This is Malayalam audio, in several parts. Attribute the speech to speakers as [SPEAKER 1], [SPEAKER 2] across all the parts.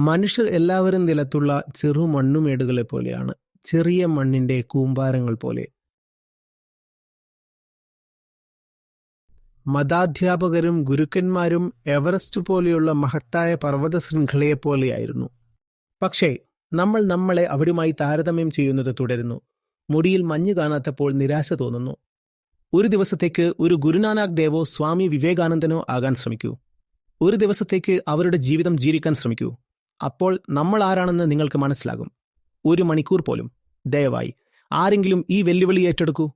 [SPEAKER 1] മനുഷ്യർ എല്ലാവരും നിലത്തുള്ള ചെറു മണ്ണുമേടുകളെ പോലെയാണ്. ചെറിയ മണ്ണിന്റെ കൂമ്പാരങ്ങൾ പോലെ. മതാധ്യാപകരും ഗുരുക്കന്മാരും എവറസ്റ്റ് പോലെയുള്ള മഹത്തായ പർവത ശൃംഖലയെപ്പോലെയായിരുന്നു പക്ഷേ നമ്മൾ നമ്മളെ അവരുമായി താരതമ്യം ചെയ്യുന്നത് തുടരുന്നു. മുടിയിൽ മഞ്ഞ് കാണാത്തപ്പോൾ നിരാശ തോന്നുന്നു. ഒരു ദിവസത്തേക്ക് ഒരു ഗുരുനാനാക് ദേവോ സ്വാമി വിവേകാനന്ദനോ ആകാൻ ശ്രമിക്കൂ. ഒരു ദിവസത്തേക്ക് അവരുടെ ജീവിതം ജീവിക്കാൻ ശ്രമിക്കൂ. അപ്പോൾ നമ്മൾ ആരാണെന്ന് നിങ്ങൾക്ക് മനസ്സിലാകും. ഒരു മണിക്കൂർ പോലും. ദയവായി. ആരെങ്കിലും ഈ വെല്ലുവിളി ഏറ്റെടുക്കൂ?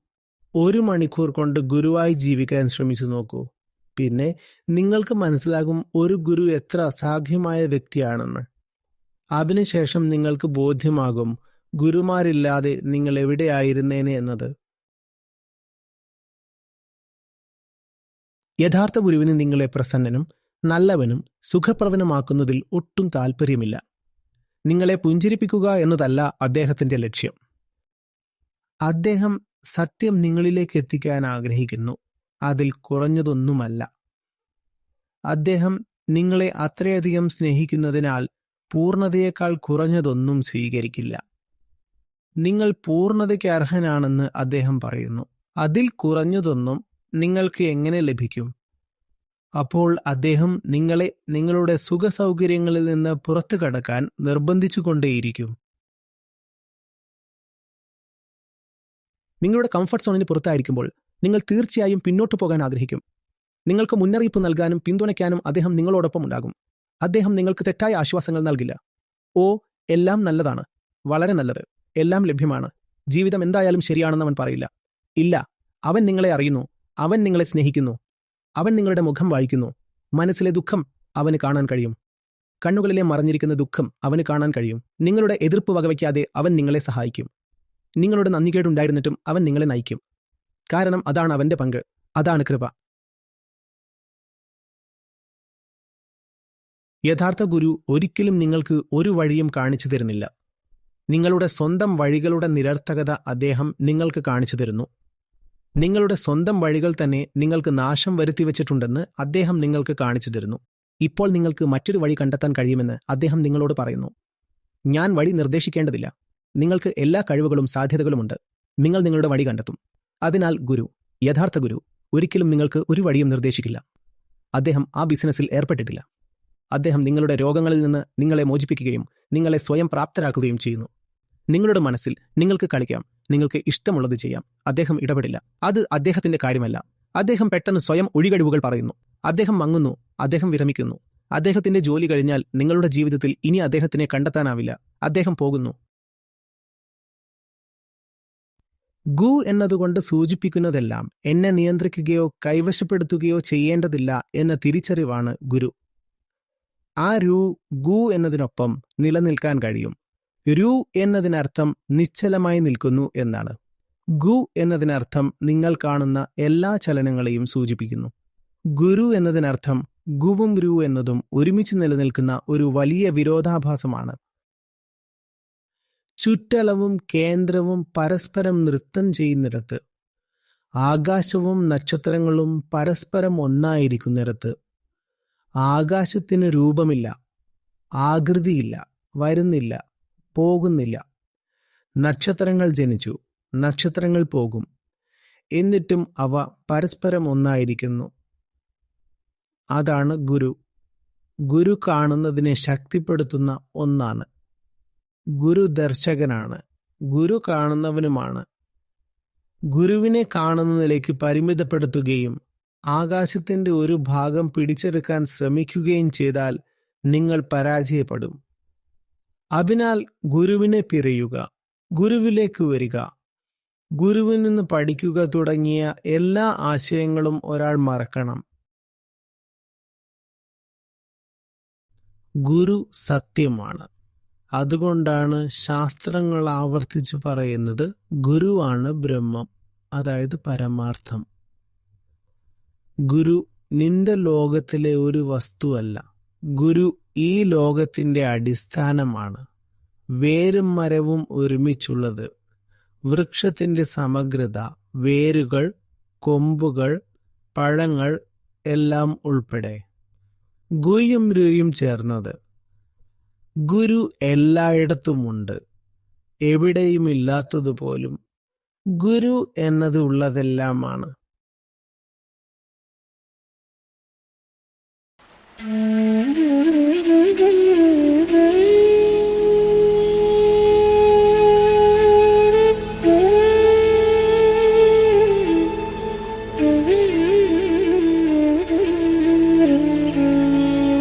[SPEAKER 1] ഒരു മണിക്കൂർ കൊണ്ട് ഗുരുവായി ജീവിക്കാൻ ശ്രമിച്ചു നോക്കൂ. പിന്നെ നിങ്ങൾക്ക് മനസ്സിലാകും ഒരു ഗുരു എത്ര അസാധ്യമായ വ്യക്തിയാണെന്ന്. അതിനുശേഷം നിങ്ങൾക്ക് ബോധ്യമാകും ഗുരുമാരില്ലാതെ നിങ്ങൾ എവിടെയായിരുന്നേനെ എന്നത്. യഥാർത്ഥ ഗുരുവിന് നിങ്ങളെ പ്രസന്നനും നല്ലവനും സുഖപ്രവനമാക്കുന്നതിൽ ഒട്ടും താൽപ്പര്യമില്ല നിങ്ങളെ പുഞ്ചിരിപ്പിക്കുക എന്നതല്ല അദ്ദേഹത്തിന്റെ ലക്ഷ്യം. അദ്ദേഹം സത്യം നിങ്ങളിലേക്ക് എത്തിക്കാൻ ആഗ്രഹിക്കുന്നു. അതിൽ കുറഞ്ഞതൊന്നുമല്ല. അദ്ദേഹം നിങ്ങളെ അത്രയധികം സ്നേഹിക്കുന്നതിനാൽ പൂർണതയേക്കാൾ കുറഞ്ഞതൊന്നും സ്വീകരിക്കില്ല. നിങ്ങൾ പൂർണതയ്ക്ക് അർഹനാണെന്ന് അദ്ദേഹം പറയുന്നു. അതിൽ കുറഞ്ഞതൊന്നും നിങ്ങൾക്ക് എങ്ങനെ ലഭിക്കും? അപ്പോൾ അദ്ദേഹം നിങ്ങളെ നിങ്ങളുടെ സുഖസൗകര്യങ്ങളിൽ നിന്ന് പുറത്തു കടക്കാൻ നിർബന്ധിച്ചുകൊണ്ടേയിരിക്കും. നിങ്ങളുടെ കംഫർട്ട് സോണിന് പുറത്തായിരിക്കുമ്പോൾ നിങ്ങൾ തീർച്ചയായും പിന്നോട്ട് പോകാൻ ആഗ്രഹിക്കും. നിങ്ങൾക്ക് മുന്നറിയിപ്പ് നൽകാനും പിന്തുണയ്ക്കാനും അദ്ദേഹം നിങ്ങളോടൊപ്പം ഉണ്ടാകും. അദ്ദേഹം നിങ്ങൾക്ക് തെറ്റായ ആശ്വാസങ്ങൾ നൽകില്ല. ഓ എല്ലാം നല്ലതാണ്. വളരെ നല്ലത്. എല്ലാം ലഭ്യമാണ്. ജീവിതം എന്തായാലും ശരിയാണെന്ന് അവൻ പറയില്ല. ഇല്ല അവൻ നിങ്ങളെ അറിയുന്നു. അവൻ നിങ്ങളെ സ്നേഹിക്കുന്നു. അവൻ നിങ്ങളുടെ മുഖം വായിക്കുന്നു. മനസ്സിലെ ദുഃഖം അവന് കാണാൻ കഴിയും. കണ്ണുകളിലെ മറഞ്ഞിരിക്കുന്ന ദുഃഖം അവന് കാണാൻ കഴിയും. നിങ്ങളുടെ എതിർപ്പ് വകവയ്ക്കാതെ അവൻ നിങ്ങളെ സഹായിക്കും. നിങ്ങളുടെ നന്ദികേടുണ്ടായിരുന്നിട്ടും അവൻ നിങ്ങളെ നയിക്കും. കാരണം അതാണ് അവന്റെ പങ്ക്. അതാണ് കൃപ. യഥാർത്ഥ ഗുരു ഒരിക്കലും നിങ്ങൾക്ക് ഒരു വഴിയും കാണിച്ചു തരുന്നില്ല. നിങ്ങളുടെ സ്വന്തം വഴികളുടെ നിരർത്ഥകത അദ്ദേഹം നിങ്ങൾക്ക് കാണിച്ചു തരുന്നു. നിങ്ങളുടെ സ്വന്തം വഴികൾ തന്നെ നിങ്ങൾക്ക് നാശം വരുത്തി വരുത്തിവെച്ചിട്ടുണ്ടെന്ന് അദ്ദേഹം നിങ്ങൾക്ക് കാണിച്ചു തരുന്നു. ഇപ്പോൾ നിങ്ങൾക്ക് മറ്റൊരു വഴി കണ്ടെത്താൻ കഴിയുമെന്ന് അദ്ദേഹം നിങ്ങളോട് പറയുന്നു. ഞാൻ വഴി നിർദ്ദേശിക്കേണ്ടതില്ല. നിങ്ങൾക്ക് എല്ലാ കഴിവുകളും സാധ്യതകളുമുണ്ട്. നിങ്ങൾ നിങ്ങളുടെ വഴി കണ്ടെത്തും. അതിനാൽ ഗുരു യഥാർത്ഥ ഗുരു ഒരിക്കലും നിങ്ങൾക്ക് ഒരു വഴിയും നിർദ്ദേശിക്കില്ല. അദ്ദേഹം ആ ബിസിനസ്സിൽ ഏർപ്പെട്ടിട്ടില്ല. അദ്ദേഹം നിങ്ങളുടെ രോഗങ്ങളിൽ നിന്ന് നിങ്ങളെ മോചിപ്പിക്കുകയും നിങ്ങളെ സ്വയം പ്രാപ്തരാക്കുകയും ചെയ്യുന്നു. നിങ്ങളുടെ മനസ്സിൽ നിങ്ങൾക്ക് കളിക്കാം. നിങ്ങൾക്ക് ഇഷ്ടമുള്ളത് ചെയ്യാം. അദ്ദേഹം ഇടപെടില്ല. അത് അദ്ദേഹത്തിന്റെ കാര്യമല്ല. അദ്ദേഹം പെട്ടെന്ന് സ്വയം ഒഴികഴിവുകൾ പറയുന്നു. അദ്ദേഹം മങ്ങുന്നു. അദ്ദേഹം വിരമിക്കുന്നു. അദ്ദേഹത്തിന്റെ ജോലി കഴിഞ്ഞാൽ നിങ്ങളുടെ ജീവിതത്തിൽ ഇനി അദ്ദേഹത്തിനെ കണ്ടെത്താനാവില്ല. അദ്ദേഹം പോകുന്നു. ഗു എന്നതുകൊണ്ട് സൂചിപ്പിക്കുന്നതെല്ലാം എന്നെ നിയന്ത്രിക്കുകയോ കൈവശപ്പെടുത്തുകയോ ചെയ്യേണ്ടതില്ല എന്ന തിരിച്ചറിവാണ് ഗുരു. ആ രു ഗു എന്നതിനൊപ്പം നിലനിൽക്കാൻ കഴിയും. രു എന്നതിനർത്ഥം നിശ്ചലമായി നിൽക്കുന്നു എന്നാണ്. ഗു എന്നതിനർത്ഥം നിങ്ങൾ കാണുന്ന എല്ലാ ചലനങ്ങളെയും സൂചിപ്പിക്കുന്നു. ഗുരു എന്നതിനർത്ഥം ഗുവും രു എന്നതും ഒരുമിച്ച് നിലനിൽക്കുന്ന ഒരു വലിയ വിരോധാഭാസമാണ്. ചുറ്റളവും കേന്ദ്രവും പരസ്പരം നൃത്തം ചെയ്യുന്നിടത്ത് ആകാശവും നക്ഷത്രങ്ങളും പരസ്പരം ഒന്നായിരിക്കുന്നിടത്ത് ആകാശത്തിന് രൂപമില്ല ആകൃതിയില്ല വരുന്നില്ല പോകുന്നില്ല. നക്ഷത്രങ്ങൾ ജനിച്ചു. നക്ഷത്രങ്ങൾ പോകും. എന്നിട്ടും അവ പരസ്പരം ഒന്നായിരിക്കുന്നു. അതാണ് ഗുരു. ഗുരു കാണുന്നതിനെ ശക്തിപ്പെടുത്തുന്ന ഒന്നാണ്. ഗുരു ദർശകനാണ്. ഗുരു കാണുന്നവനുമാണ്. ഗുരുവിനെ കാണുന്നതിലേക്ക് പരിമിതപ്പെടുത്തുകയും ആകാശത്തിന്റെ ഒരു ഭാഗം പിടിച്ചെടുക്കാൻ ശ്രമിക്കുകയും ചെയ്താൽ നിങ്ങൾ പരാജയപ്പെടും. അതിനാൽ ഗുരുവിനെ പിറയുക ഗുരുവിലേക്ക് വരിക. ഗുരുവിൽ നിന്ന് പഠിക്കുക തുടങ്ങിയ എല്ലാ ആശയങ്ങളും ഒരാൾ മറക്കണം. ഗുരു സത്യമാണ്. അതുകൊണ്ടാണ് ശാസ്ത്രങ്ങൾ ആവർത്തിച്ച് പറയുന്നത് ഗുരുവാണ് ബ്രഹ്മം അതായത് പരമാർത്ഥം. ഗുരു നിന്റെ ലോകത്തിലെ ഒരു വസ്തുവല്ല. ഗുരു ഈ ലോകത്തിന്റെ അടിസ്ഥാനമാണ് വേരും മരവും ഒരുമിച്ചുള്ളത്. വൃക്ഷത്തിന്റെ സമഗ്രത വേരുകൾ കൊമ്പുകൾ പഴങ്ങൾ എല്ലാം ഉൾപ്പെടെ. ഗുയും രുയും ചേർന്നത്. ഗുരു എല്ലായിടത്തുമുണ്ട്. എവിടെയും ഇല്ലാത്തതുപോലും ഗുരു എന്നത് ഉള്ളതെല്ലാമാണ് Mm.